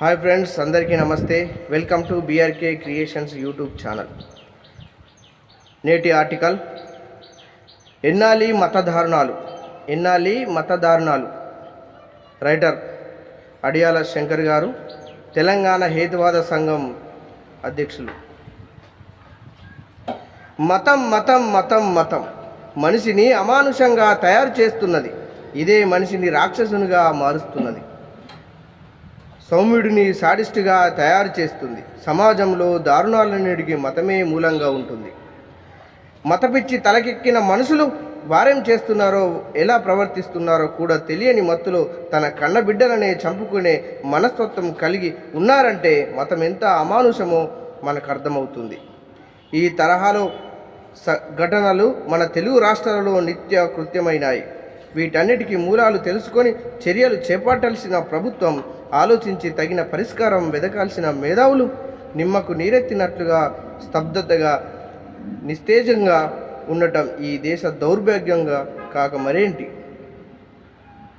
Hi friends అందరికీ నమస్తే. Welcome to BRK creations YouTube channel. నేటి ఆర్టికల్ ఎన్నాలి మతదారుణాలు ఎన్నాలి మతధారణాలు? రైటర్ అడియాల శంకర్ గారు తెలంగాణ హేతువాద సంఘం అధ్యక్షులు. మతం మతం మతం మతం. మనిషిని అమానుషంగా తయారు చేస్తున్నది. ఇదే మనిషిని రాక్షసునిగా మారుస్తున్నది. సౌమ్యుడిని సాడిస్టుగా తయారు చేస్తుంది. సమాజంలో దారుణాలన్నిటికీ మతమే మూలంగా ఉంటుంది. మతపిచ్చి తలకెక్కిన మనుషులు వారేం చేస్తున్నారో ఎలా ప్రవర్తిస్తున్నారో కూడా తెలియని మత్తులో తన కన్నబిడ్డలనే చంపుకునే మనస్తత్వం కలిగి ఉన్నారంటే మతం ఎంత అమానుషమో మనకు అర్థమవుతుంది ఈ తరహాలో స ఘటనలు మన తెలుగు రాష్ట్రాలలో నిత్య కృత్యమైనాయి వీటన్నిటికీ మూలాలు తెలుసుకొని చర్యలు చేపట్టాల్సిన ప్రభుత్వం ఆలోచించి తగిన పరిష్కారం వెదకాల్సిన మేధావులు నిమ్మకు నీరెత్తినట్లుగా స్తబ్దతగా నిస్తేజంగా ఉండటం ఈ దేశ దౌర్భాగ్యంగా కాక మరేంటి?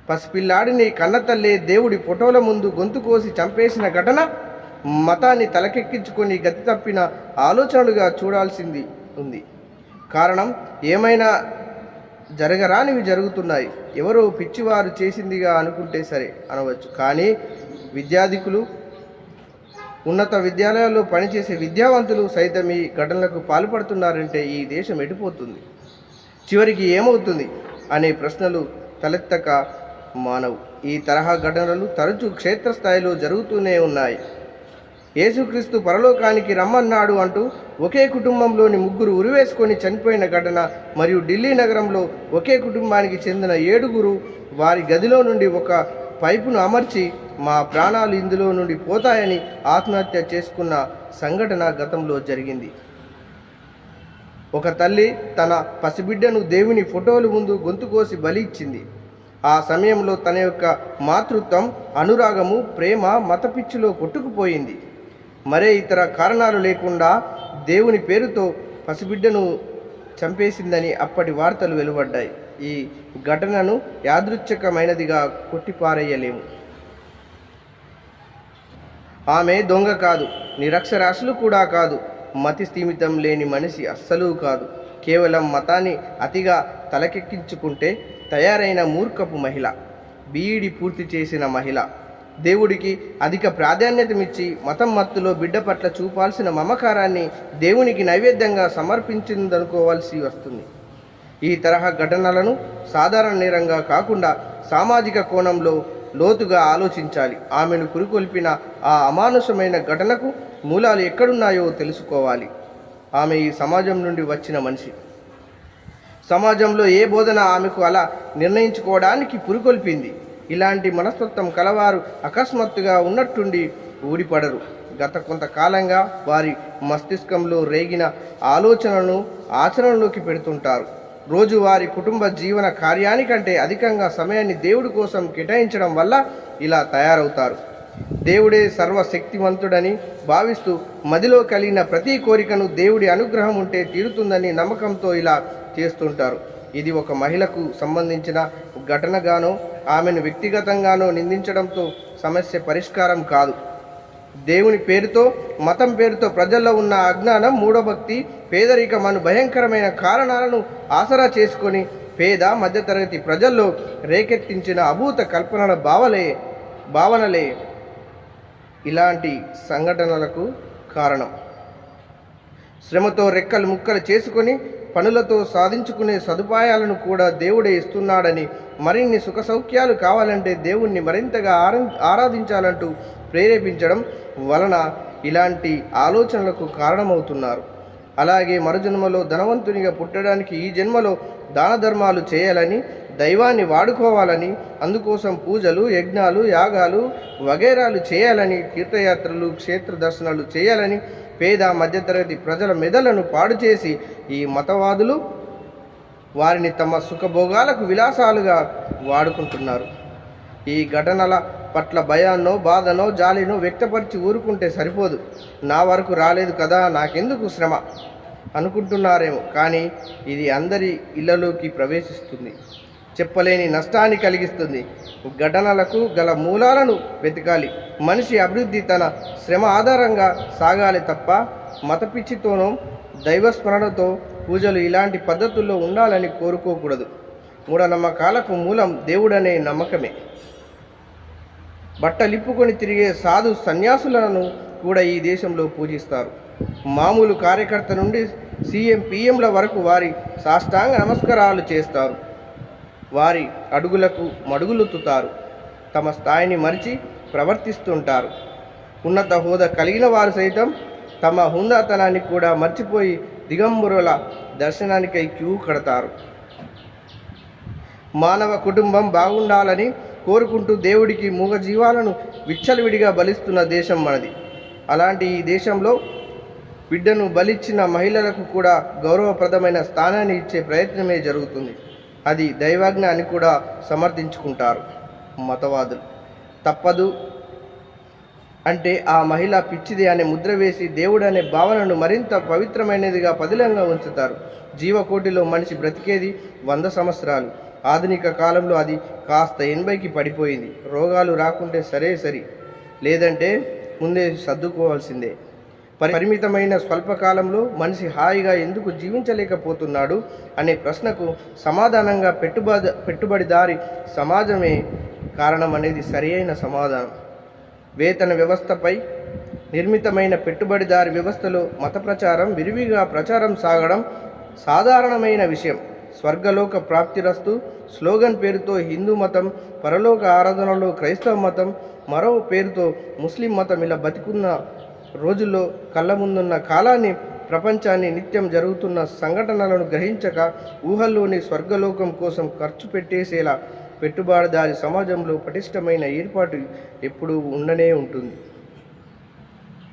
పసిపిల్లాడిని కన్నతల్లే దేవుడి ఫోటోల ముందు గొంతు కోసి చంపేసిన ఘటన మతాన్ని తలకెక్కించుకొని గతి తప్పిన ఆలోచనలుగా చూడాల్సింది ఉంది. కారణం ఏమైనా జరగరానివి జరుగుతున్నాయి. ఎవరో పిచ్చివారు చేసిందిగా అనుకుంటే సరే అనవచ్చు. కానీ విద్యాధికులు ఉన్నత విద్యాలయాల్లో పనిచేసే విద్యావంతులు సైతం ఈ ఘటనలకు పాల్పడుతున్నారంటే ఈ దేశం ఎడిపోతుంది చివరికి ఏమవుతుంది అనే ప్రశ్నలు తలెత్తక మానవు. ఈ తరహా ఘటనలు తరచూ క్షేత్రస్థాయిలో జరుగుతూనే ఉన్నాయి. యేసుక్రీస్తు పరలోకానికి రమ్మన్నాడు అంటూ ఒకే కుటుంబంలోని ముగ్గురు ఉరివేసుకొని చనిపోయిన ఘటన మరియు ఢిల్లీ నగరంలో ఒకే కుటుంబానికి చెందిన ఏడుగురు వారి గదిలో నుండి ఒక పైపును అమర్చి మా ప్రాణాలు ఇందులో నుండి పోతాయని ఆత్మహత్య చేసుకున్న సంఘటన గతంలో జరిగింది. ఒక తల్లి తన పసిబిడ్డను దేవుని ఫోటోలు ముందు గొంతు కోసి బలి ఇచ్చింది. ఆ సమయంలో తన యొక్క మాతృత్వం అనురాగము ప్రేమ మతపిచ్చిలో కొట్టుకుపోయింది. మరే ఇతర కారణాలు లేకుండా దేవుని పేరుతో పసిబిడ్డను చంపేసిందని అప్పటి వార్తలు వెలువడ్డాయి. ఈ ఘటనను యాదృచ్ఛికమైనదిగా కొట్టిపారేయలేము. ఆమె దొంగ కాదు నిరక్షరాస్యులు కూడా కాదు. మతి స్థిమితం లేని మనిషి అస్సలు కాదు. కేవలం మతాన్ని అతిగా తలకెక్కించుకుంటే తయారైన మూర్ఖపు మహిళ బీఈడి పూర్తి చేసిన మహిళ. దేవుడికి అధిక ప్రాధాన్యతమిచ్చి మతం మత్తులో బిడ్డ పట్ల చూపాల్సిన మమకారాన్ని దేవునికి నైవేద్యంగా సమర్పించిందనుకోవాల్సి వస్తుంది. ఈ తరహా ఘటనలను సాధారణ నేరంగా కాకుండా సామాజిక కోణంలో లోతుగా ఆలోచించాలి. ఆమెను కురుకొల్పిన ఆ అమానుషమైన ఘటనకు మూలాలు ఎక్కడున్నాయో తెలుసుకోవాలి. ఆమె ఈ సమాజం నుండి వచ్చిన మనిషి. సమాజంలో ఏ బోధన ఆమెకు అలా నిర్ణయించుకోవడానికి పురికొల్పింది. ఇలాంటి మనస్తత్వం కలవారు అకస్మాత్తుగా ఉన్నట్టుండి ఊడిపడరు. గత కొంతకాలంగా వారి మస్తిష్కంలో రేగిన ఆలోచనలను ఆచరణలోకి పెడుతుంటారు. రోజువారి కుటుంబ జీవన కార్యానికంటే అధికంగా సమయాన్ని దేవుడి కోసం కేటాయించడం వల్ల ఇలా తయారవుతారు. దేవుడే సర్వశక్తివంతుడని భావిస్తూ మదిలో కలిగిన ప్రతి కోరికను దేవుడి అనుగ్రహం ఉంటే తీరుతుందని నమ్మకంతో ఇలా చేస్తుంటారు. ఇది ఒక మహిళకు సంబంధించిన ఘటనగానో ఆమెను వ్యక్తిగతంగానో నిందించడంతో సమస్య పరిష్కారం కాదు. దేవుని పేరుతో మతం పేరుతో ప్రజల్లో ఉన్న అజ్ఞానం మూఢభక్తి పేదరికం అను భయంకరమైన కారణాలను ఆసరా చేసుకొని పేద మధ్యతరగతి ప్రజల్లో రేకెత్తించిన అభూత కల్పనల భావలే భావనలే ఇలాంటి సంఘటనలకు కారణం. శ్రమతో రెక్కలు ముక్కలు చేసుకొని పనులతో సాధించుకునే సదుపాయాలను కూడా దేవుడే ఇస్తున్నాడని మరిన్ని సుఖ సౌఖ్యాలు కావాలంటే దేవుణ్ణి మరింతగా ఆరా ఆరాధించాలంటూ ప్రేరేపించడం వలన ఇలాంటి ఆలోచనలకు కారణమవుతున్నారు. అలాగే మరుజన్మలో ధనవంతునిగా పుట్టడానికి ఈ జన్మలో దాన ధర్మాలు చేయాలని దైవాన్ని వాడుకోవాలని అందుకోసం పూజలు యజ్ఞాలు యాగాలు వగేరాలు చేయాలని తీర్థయాత్రలు క్షేత్ర దర్శనాలు చేయాలని పేద మధ్యతరగతి ప్రజల మెదలను పాడు చేసి ఈ మతవాదులు వారిని తమ సుఖభోగాలకు విలాసాలుగా వాడుకుంటున్నారు. ఈ ఘటనల పట్ల భయాన్నో బాధనో జాలినో వ్యక్తపరిచి ఊరుకుంటే సరిపోదు. నా వరకు రాలేదు కదా నాకెందుకు శ్రమ? అనుకుంటున్నారేమో కానీ ఇది అందరి ఇళ్ళలోకి ప్రవేశిస్తుంది. చెప్పలేని నష్టాన్ని కలిగిస్తుంది. ఘటనలకు గల మూలాలను వెతకాలి. మనిషి అభివృద్ధి తన శ్రమ ఆధారంగా సాగాలి తప్ప మతపిచ్చితోనూ దైవస్మరణతో పూజలు ఇలాంటి పద్ధతుల్లో ఉండాలని కోరుకోకూడదు. మూఢనమ్మకాలకు మూలం దేవుడనే నమ్మకమే. బట్టలిప్పుకొని తిరిగే సాధు సన్యాసులను కూడా ఈ దేశంలో పూజిస్తారు. మామూలు కార్యకర్త నుండి సీఎం పిఎంల వరకు వారి సాష్టాంగ నమస్కారాలు చేస్తారు. వారి అడుగులకు మడుగులొత్తుతారు. తమ స్థాయిని మరిచి ప్రవర్తిస్తుంటారు. ఉన్నత హోదా కలిగిన వారు సైతం తమ హుందాతనాన్ని కూడా మర్చిపోయి దిగంబరుల దర్శనానికై క్యూ కడతారు. మానవ కుటుంబం బాగుండాలని కోరుకుంటూ దేవుడికి మూగ జీవాలను విచ్చలవిడిగా బలిస్తున్న దేశం మనది. అలాంటి ఈ దేశంలో బిడ్డను బలిచ్చిన మహిళలకు కూడా గౌరవప్రదమైన స్థానాన్ని ఇచ్చే ప్రయత్నమే జరుగుతుంది. అది దైవాజ్ఞ అని కూడా సమర్థించుకుంటారు మతవాదులు. తప్పదు అంటే ఆ మహిళ పిచ్చిది అనే ముద్ర వేసి దేవుడు అనే భావనను మరింత పవిత్రమైనదిగా పదిలంగా ఉంచుతారు. జీవకోటిలో మనిషి బ్రతికేది వంద సంవత్సరాలు. ఆధునిక కాలంలో అది కాస్త ఎనభైకి పడిపోయింది. రోగాలు రాకుంటే సరే సరి. లేదంటే ముందే సర్దుకోవాల్సిందే. పరి- పరిమితమైన స్వల్పకాలంలో మనిషి హాయిగా ఎందుకు జీవించలేకపోతున్నాడు అనే ప్రశ్నకు సమాధానంగా పెట్టుబడి పెట్టుబడిదారి సమాజమే కారణం అనేది సరియైన సమాధానం. వేతన వ్యవస్థపై నిర్మితమైన పెట్టుబడిదారి వ్యవస్థలో మత ప్రచారం విరివిగా ప్రచారం సాగడం సాధారణమైన విషయం. స్వర్గలోక ప్రాప్తిరస్తు. స్లోగన్ పేరుతో హిందూ మతం పరలోక ఆరాధనలో క్రైస్తవ మతం మరో పేరుతో ముస్లిం మతం ఇలా బతికున్న రోజుల్లో కళ్ళ ముందున్న కాలాన్ని ప్రపంచాన్ని నిత్యం జరుగుతున్న సంఘటనలను గ్రహించక ఊహల్లోని స్వర్గలోకం కోసం ఖర్చు పెట్టేసేలా పెట్టుబడిదారి సమాజంలో పటిష్టమైన ఏర్పాటు ఎప్పుడూ ఉండనే ఉంటుంది.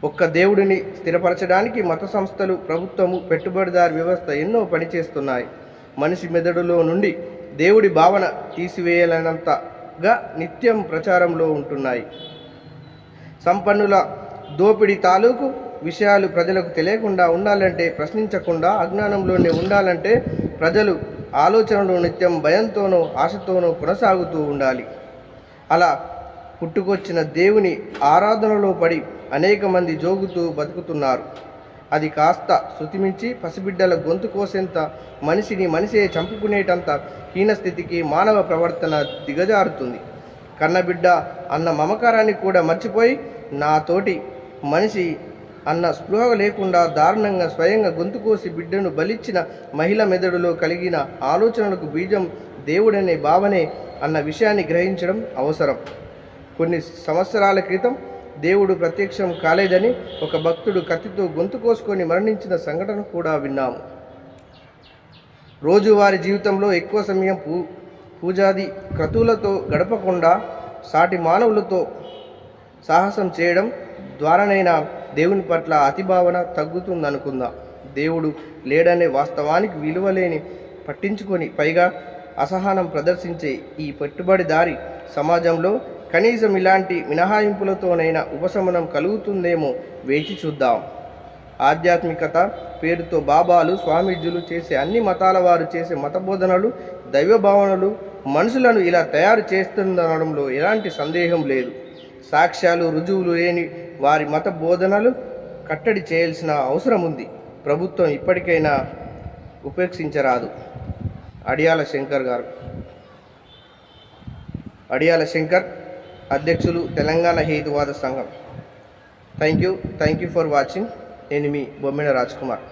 ఒక్క దేవుడిని స్థిరపరచడానికి మత సంస్థలు ప్రభుత్వము పెట్టుబడిదారి వ్యవస్థ ఎన్నో పనిచేస్తున్నాయి. మనిషి మెదడులో నుండి దేవుడి భావన తీసివేయలేనంతగా నిత్యం ప్రచారంలో ఉంటున్నాయి. సంపన్నుల దోపిడీ తాలూకు విషయాలు ప్రజలకు తెలియకుండా ఉండాలంటే ప్రశ్నించకుండా అజ్ఞానంలోనే ఉండాలంటే ప్రజలు ఆలోచనలు నిత్యం భయంతోనో ఆశతోనో కొనసాగుతూ ఉండాలి. అలా పుట్టుకొచ్చిన దేవుని ఆరాధనలో పడి అనేక మంది జోగుతూ బతుకుతున్నారు. అది కాస్త శృతిమించి పసిబిడ్డల గొంతు కోసేంత మనిషిని మనిషే చంపుకునేటంత హీనస్థితికి మానవ ప్రవర్తన దిగజారుతుంది. కన్నబిడ్డ అన్న మమకారాన్ని కూడా మర్చిపోయి నాతోటి మనిషి అన్న స్పృహ లేకుండా దారుణంగా స్వయంగా గొంతు కోసి బిడ్డను బలిచ్చిన మహిళ మెదడులో కలిగిన ఆలోచనలకు బీజం దేవుడనే భావనే అన్న విషయాన్ని గ్రహించడం అవసరం. కొన్ని సంవత్సరాల క్రితం దేవుడు ప్రత్యక్షం కాలేదని ఒక భక్తుడు కత్తితో గొంతు కోసుకొని మరణించిన సంఘటన కూడా విన్నాము. రోజువారి జీవితంలో ఎక్కువ సమయం పూ పూజాది క్రతువులతో గడపకుండా సాటి మానవులతో సాహసం చేయడం ద్వారానైనా దేవుని పట్ల అతిభావన తగ్గుతుందనుకుందాం. దేవుడు లేడనే వాస్తవానికి విలువలేని పట్టించుకొని పైగా అసహనం ప్రదర్శించే ఈ పెట్టుబడిదారి సమాజంలో కనీసం ఇలాంటి మినహాయింపులతోనైనా ఉపశమనం కలుగుతుందేమో వేచి చూద్దాం. ఆధ్యాత్మికత పేరుతో బాబాలు స్వామీజులు చేసే అన్ని మతాల వారు చేసే మత బోధనలు దైవ భావనలు మనుషులను ఇలా తయారు చేస్తుందనడంలో ఎలాంటి సందేహం లేదు. సాక్ష్యాలు రుజువులు లేని వారి మత బోధనలు కట్టడి చేయాల్సిన అవసరం ఉంది ప్రభుత్వం ఇప్పటికైనా ఉపేక్షించరాదు. అడియాల శంకర్ గారు. అడియాల శంకర్ అధ్యక్షులు తెలంగాణ హేతువాద సంఘం. Thank you thank you for watching నేను మీ బొమ్మిన రాజ్ కుమార్.